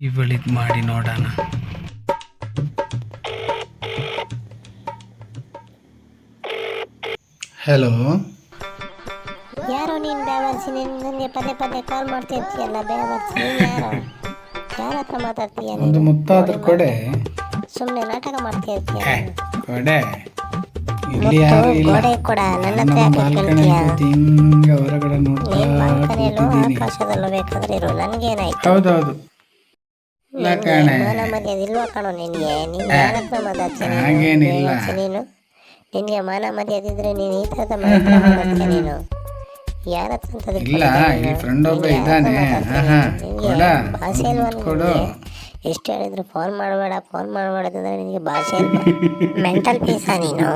ಇವಳಿಗೆ ಮಾಡಿ ನೋಡೋಣ. ಹಲೋ ಯಾರು ನೀನ್ ಬೇವರ್ಸಿ ನೀನು ನನಗೆ ಪದೇ ಪದೇ ಕಾಲ್ ಮಾಡ್ತಿರ್ತೀಯಲ್ಲ ಬೇವರ್ಸಿ ಯಾರು ಯಾರೋ ಹತ್ರ ಮಾತಾಡ್ತೀಯ ಒಂದು ನೀನು ಮುತ್ತಾದ್ರ ಕೊಡೆ. ಸುಮ್ಮನೆ ನಾಟಕ ಮಾಡ್ತಿರ್ತೀಯ ಇರ್ತೀಯಾ ಕೊಡೆ. ಇಲ್ಲಿ. ಯಾರು ಇಲ್ಲ ನಮ್ಮ ಬಾಲ್ಕನಿ ಕೂತು ಹಿಂಗೆ ಹೊರಗಡೆ ನೋಡ್ತಾ ಕೂತಿದ್ದೀನಿ. ಆಕಾಶದಲ್ಲೂ ಬೇಕಾದ್ರೆ ಇರು ನನ್ಗೇನಾಯ್ತು? ಹೌದೌದು. ಇಲ್ಲ ಕಣೆ. ನಿನ್ಗೆ? ನೀನ್ ಯಾರ ಹತ್ರ ಮಾತಾಡ್ತೀಯ ಹಾಗೇನಿಲ್ಲ. ನೀನು? ನಿನ್ಗೆ ಮಾನ ಮರ್ಯಾದೆ ಇದ್ರೆ ನೀನು ಈ ಥರದ ಮಾತಾಡ್ತೀಯ ನೀನು. ಯಾರ ಹತ್ರ ಇಲ್ಲ ಈ ಫ್ರೆಂಡ್ ಒಬ್ಬ ಇದ್ದಾನೆ? ಕೊಡ ಭಾಷೆ? ಎಷ್ಟು ಹೇಳಿದ್ರು ಫೋನ್ ಮಾಡಬೇಡ ಫೋನ್ ಮಾಡಬೇಡ ಅಂದ್ರೆ ನಿನಗೆ ಭಾಷೆ ಮೆಂಟಲ್ ಪೀಸಾ ನೀನು?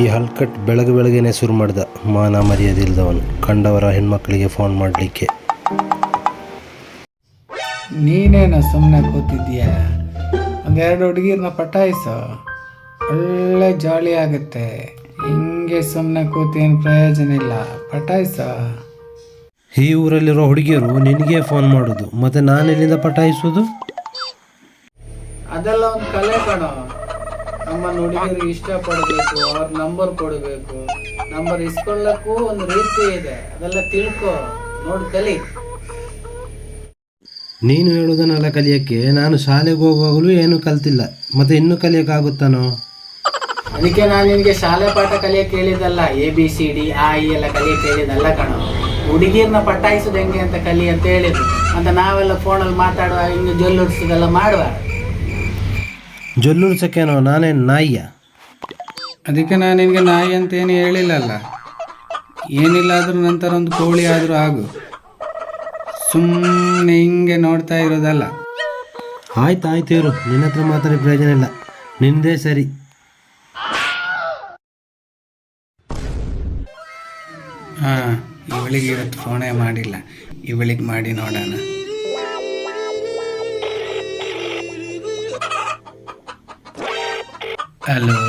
ಈ ಹಲ್ಕಟ್ ಬೆಳಗ್ಗೆ ಬೆಳಗ್ಗೆನೆ ಶುರು ಮಾಡ್ದ ಮಾನ ಮರ್ಯಾದೆ ಇಲ್ದವನು ಕಂಡವರ ಹೆಣ್ಮಕ್ಳಿಗೆ ಫೋನ್ ಮಾಡಲಿಕ್ಕೆ. ನೀನೇನ ಸುಮ್ಮನೆ ಕೂತಿದ್ದೀಯ? ಒಂದೆರಡು ಹುಡುಗಿರ್ನ ಪಟಾಯಿಸು. ಒಳ್ಳೆ ಜಾಲಿ ಆಗುತ್ತೆ. ಹಿಂಗೆ ಸುಮ್ಮನೆ ಕೂತೇನು ಏನು ಪ್ರಯೋಜನ ಇಲ್ಲ. ಪಟಾಯಿಸೋ. ಈ ಊರಲ್ಲಿರೋ ಹುಡುಗಿಯರು ನಿನಗೆ ಫೋನ್ ಮಾಡೋದು ಮತ್ತೆ ನಾನು ಎಲ್ಲಿಂದ ಪಟಾಯಿಸೋದು? ಅದೆಲ್ಲ ಒಂದು ಕಲೆ ಕಣೋ. ನಮ್ಮ ಹುಡುಗಿಯರಿಗೆ ಇಷ್ಟಪಡಬೇಕು ಅವ್ರ ನಂಬರ್ ಕೊಡಬೇಕು. ನಂಬರ್ ಇಸ್ಕೊಳ್ಳಕ್ಕೂ ಒಂದು ರೀತಿ ಇದೆ ಅದೆಲ್ಲ ತಿಳ್ಕೊ. ನೋಡಿ ಕಲಿ. ನೀನು ಹೇಳೋದನ್ನೆಲ್ಲ ಕಲಿಯೋಕ್ಕೆ ನಾನು ಶಾಲೆಗೆ ಹೋಗುವಾಗಲೂ ಏನೂ ಕಲ್ತಿಲ್ಲ ಮತ್ತೆ ಇನ್ನೂ ಕಲಿಯೋಕ್ಕಾಗುತ್ತಾನೋ ಅದಕ್ಕೆ ನಾನು ನಿನಗೆ ಶಾಲೆ ಪಾಠ ಕಲಿಯಕ್ಕೆ ಹೇಳಿದಲ್ಲ ಎ ಬಿ ಸಿ ಡಿ ಆ ಇ ಎಲ್ಲ ಕಲಿಯಕ್ಕೆ ಹೇಳಿದಲ್ಲ ಕಣೋ. ಹುಡುಗಿರ್ನ ಪಟಾಯಿಸೋದು ಹೆಂಗೆ ಅಂತ ಕಲಿ ಅಂತ ಹೇಳಿದ್ರು. ಅಂತ ನಾವೆಲ್ಲ ಫೋನಲ್ಲಿ ಮಾತಾಡುವ ಇನ್ನು ಜೊಲ್ಲುಡ್ಸೋದೆಲ್ಲ ಮಾಡುವ. ಜೊಲ್ಲುಡ್ಸಕ್ಕೇನೋ ನಾನೇ ನಾಯಿಯ? ಅದಕ್ಕೆ ನಾನು ನಿನಗೆ ನಾಯಿ ಅಂತ ಏನು ಹೇಳಿಲ್ಲಲ್ಲ. ಏನಿಲ್ಲ ಆದ್ರೂ ನಂತರ ಒಂದು ಕೋಳಿ ಆದರೂ ಆಗು. ಸುಮ್ಮನೆ ಹಿಂಗೆ ನೋಡ್ತಾ ಇರೋದಲ್ಲ. ಆಯ್ತು ಆಯ್ತು ಇರು. ನಿನ್ನ ಹತ್ರ ಮಾತಾಡಿ ಪ್ರಯೋಜನ ಇಲ್ಲ. ನಿಂದೇ ಸರಿ. ಹಾಂ. ಇವಳಿಗೆ ಇವತ್ತು ಫೋನೇ ಮಾಡಿಲ್ಲ. ಇವಳಿಗೆ ಮಾಡಿ ನೋಡೋಣ. ಹಲೋ?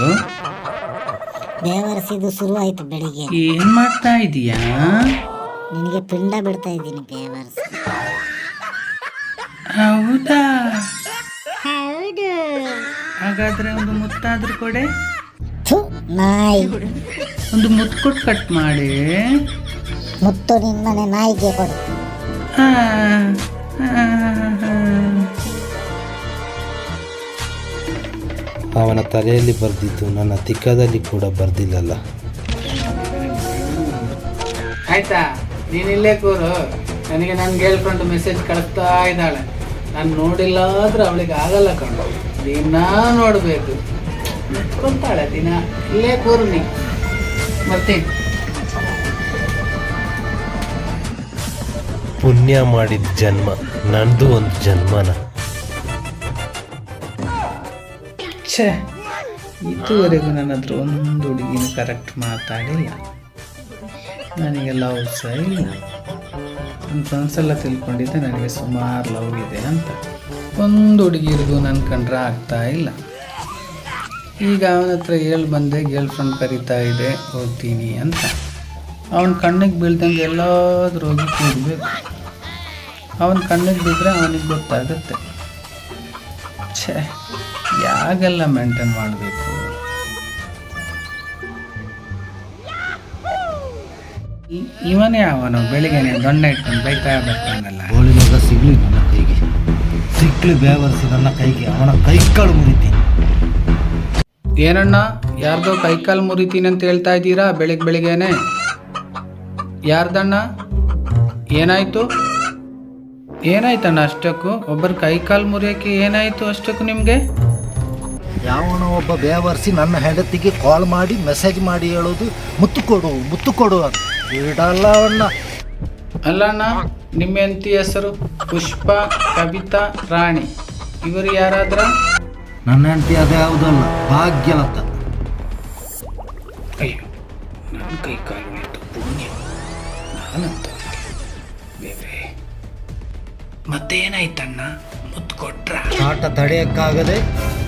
ದೇವರಸಿದು ಶುರು ಆಯ್ತು ಬೆಳಿಗ್ಗೆ. ಏನ್ ಮಾಡ್ತಾ ಇದೀಯಾ? ನಿನಗೆ ಪಿಂಡ ಬಿಡ್ತಾ ಇದ್ದೀನಿ ದೇವರಸ ಹೌದಾ? ಹೌದು. ಹಾಗಾದ್ರೆ ಒಂದು ಮುತ್ತಾದ್ರೂ ಕೊಡೆ? ನಾಯಿ. ಒಂದು ಮುತ್ತು ಕೊಟ್ಟು ಕಟ್ ಮಾಡಿ. ಮುತ್ತು ನಿಮ್ಮನೆ ನಾಯಿಗೆ ಕೊಡು. ಅವನ ತಲೆಯಲ್ಲಿ ಬರೆದಿದ್ದು ನನ್ನ ತಿಕ್ಕದಲ್ಲಿ ಕೂಡ ಬರ್ದಿಲ್ಲಲ್ಲ. ಆಯ್ತಾ? ನೀನ್ ಇಲ್ಲೇ ಕೂರು. ನನಗೆ ನನ್ನ ಗರ್ಲ್ ಫ್ರೆಂಡ್ ಮೆಸೇಜ್ ಕಳಿಸ್ತಾ ಇದ್ದಾಳೆ. ನಾನು ನೋಡಿಲ್ಲ ಆದ್ರೆ ಅವಳಿಗೆ ಆಗಲ್ಲ ಕಣು. ದಿನ ನೋಡಬೇಕು. ನಿಂತ್ಕೊಂತಾಳೆ ದಿನ. ಇಲ್ಲೇ ಕೂರು ನೀ. ಬರ್ತೀನಿ. ಪುಣ್ಯ ಮಾಡಿದ ಜನ್ಮ, ನಂದು ಒಂದು ಜನ್ಮನ. ಛೇ, ಇದುವರೆಗೂ ನನ್ನ ಹತ್ರ ಒಂದು ಹುಡುಗಿನ ಕರೆಕ್ಟ್ ಮಾತಾಡಿಲ್ಲ. ನನಗೆ ಲವ್ ಸಹ ಇಲ್ಲ ನನ್ನ ಫ್ರೆಂಡ್ಸ್ ಎಲ್ಲ ತಿಳ್ಕೊಂಡಿದ್ದೆ, ನನಗೆ ಸುಮಾರು ಲವ್ ಇದೆ ಅಂತ. ಒಂದು ಹುಡುಗಿರಿಗೂ ನನ್ನ ಕಂಡ್ರೆ ಆಗ್ತಾ ಇಲ್ಲ. ಈಗ ಅವನ ಹತ್ರ ಹೇಳಿ ಬಂದೆ ಗರ್ಲ್ ಫ್ರೆಂಡ್ ಕರಿತಾ ಇದೆ, ಹೋಗ್ತೀನಿ ಅಂತ. ಅವನ ಕಣ್ಣಿಗೆ ಬೀಳ್ದಂಗೆ ಎಲ್ಲಾದ್ರೂ ಹೋಗಿ ಕೂಡಬೇಕು ಅವನ ಕಣ್ಣಿಗೆ ಬಿದ್ದರೆ ಅವನಿಗೆ ಗೊತ್ತಾಗುತ್ತೆ. ಛೇ ಯಾಗೆಲ್ಲ ಮೇಂಟೈನ್ ಮಾಡಬೇಕು? ಇವನೇ ಅವನು ಬೆಳಿಗ್ಗೆನೆ ದೊಣ್ಣೆ ಇಟ್ಕೊಂಡು ಬೈತಾ ಬರ್ತಾನಲ್ಲ. ಗೋಳಿ ಮಗ ಸಿಗ್ಲಿ ನನ್ನ ಕೈಗೆ. ಸಿಕ್ಲಿ ಬೇವರ್ಸಿ ನನ್ನ ಕೈಗೆ. ಅವನ ಕೈ ಕಾಳು ಮುರಿತೀನಿ. ಏನಣ್ಣ ಯಾರ್ದೋ ಕೈಕಾಲು ಮುರಿತೀನಿ ಅಂತ ಹೇಳ್ತಾ ಇದ್ದೀರಾ ಬೆಳಿಗ್ಗೆ ಬೆಳಿಗ್ಗೆನೆ? ಯಾರ್ದಣ್ಣ? ಏನಾಯ್ತು? ಏನಾಯ್ತಣ್ಣ ಅಷ್ಟಕ್ಕೂ? ಒಬ್ಬರ ಕೈಕಾಲು ಮುರಿಯೋಕೆ ಏನಾಯ್ತು ಅಷ್ಟಕ್ಕೂ ನಿಮಗೆ? ಯಾವನೋ ಒಬ್ಬ ಬೇವರ್ಸಿ ನನ್ನ ಹೆಂಡತಿಗೆ ಕಾಲ್ ಮಾಡಿ ಮೆಸೇಜ್ ಮಾಡಿ ಹೇಳೋದು ಮುತ್ತು ಕೊಡು ಮುತ್ತು ಕೊಡು ಅಂತ. ಇಡಲ್ಲ ಅವನ್ನ. ಅಲ್ಲಣ್ಣ ನಿಮ್ಮ ಹೆಂಡತಿ ಹೆಸರು? ಪುಷ್ಪ ಕವಿತಾ ರಾಣಿ. ಇವರು ಯಾರಾದ್ರ? ನನ್ನ ಹೆಂಡತಿ ಅದೇ ಯಾವುದಲ್ಲ ಭಾಗ್ಯಲತ ಅಯ್ಯೋ ನನ್ನ ಕೈ ಕಾಲು ಪುಣ್ಯ. ನಾನಂತ ದೇವ್ರೆ ಮತ್ತೇನಾಯ್ತಣ್ಣ? ಮುತ್ತು ಕೊಟ್ರ ಆಟ ತಡೆಯಕ್ಕಾಗದೆ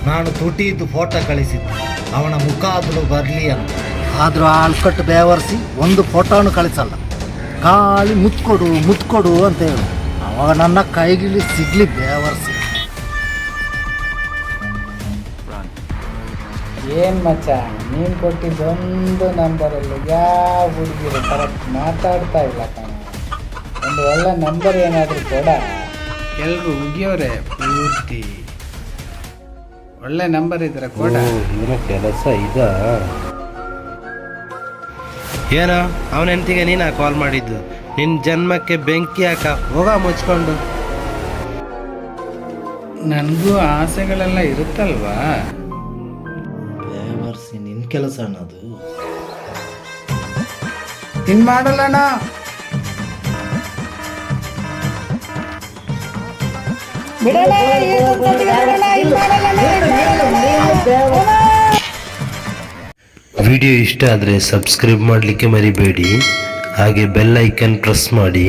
ನಾನು ತುಟಿದ್ದು ಫೋಟೋ ಕಳಿಸಿದ್ದೆ. ಅವನ ಮುಖ ಆದರೂ ಬರಲಿ ಅಂತ ಆದರೂ ಆ ಅಳ್ಕಟ್ಟು ಬೇವರಿಸಿ ಒಂದು ಫೋಟೋನು ಕಳಿಸಲ್ಲ. ಖಾಲಿ ಮುತ್ಕೊಡು ಮುತ್ಕೊಡು ಅಂತ ಹೇಳು. ಅವಾಗ ನನ್ನ ಕೈಗಿಲಿ ಸಿಗ್ಲಿ ಬೇವರ್ಸಿ. ಏನು ಮಚ್ಚ ನೀನು ಕೊಟ್ಟಿದ್ದೊಂದು ನಂಬರಲ್ಲಿ ಯಾವ ಹುಡುಗಿರು ಕರೆಕ್ಟ್ ಮಾತಾಡ್ತಾ ಇಲ್ಲ ಕಣ. ಒಂದು ಒಳ್ಳೆ ನಂಬರ್ ಏನಾದರೂ ಕೊಡ. ಎಲ್ರು ಉಗಿಯೋರೆ ಪೂರ್ತಿ. ಒಳ್ಳೆ ನಂಬರ್ ಇದ್ರೆ ಕೋಟ ಇವರ ಕೆಲಸ ಇದ? ಏನೋ ಅವನ ಹೆಂಡತಿಗೆ ನೀನಾ ಕಾಲ್ ಮಾಡಿದ್ದು. ನಿನ್ನ ಜನ್ಮಕ್ಕೆ ಬೆಂಕಿ ಹಾಕ ಹೋಗ ಮುಚ್ಕೊಂಡು. ನನಗೂ ಆಸೆಗಳೆಲ್ಲ ಇರುತ್ತಲ್ವಾ? ಡ್ರೈವರ್ಸಿ ನಿನ್ನ ಕೆಲಸ ಅನ್ನೋದು ಇನ್ ಮಾಡಲ್ಲಣ್ಣ. ವಿಡಿಯೋ ಇಷ್ಟ ಆದರೆ ಸಬ್ಸ್ಕ್ರೈಬ್ ಮಾಡಲಿಕ್ಕೆ ಮರಿಬೇಡಿ. ಹಾಗೆ ಬೆಲ್ ಐಕನ್ ಪ್ರೆಸ್ ಮಾಡಿ.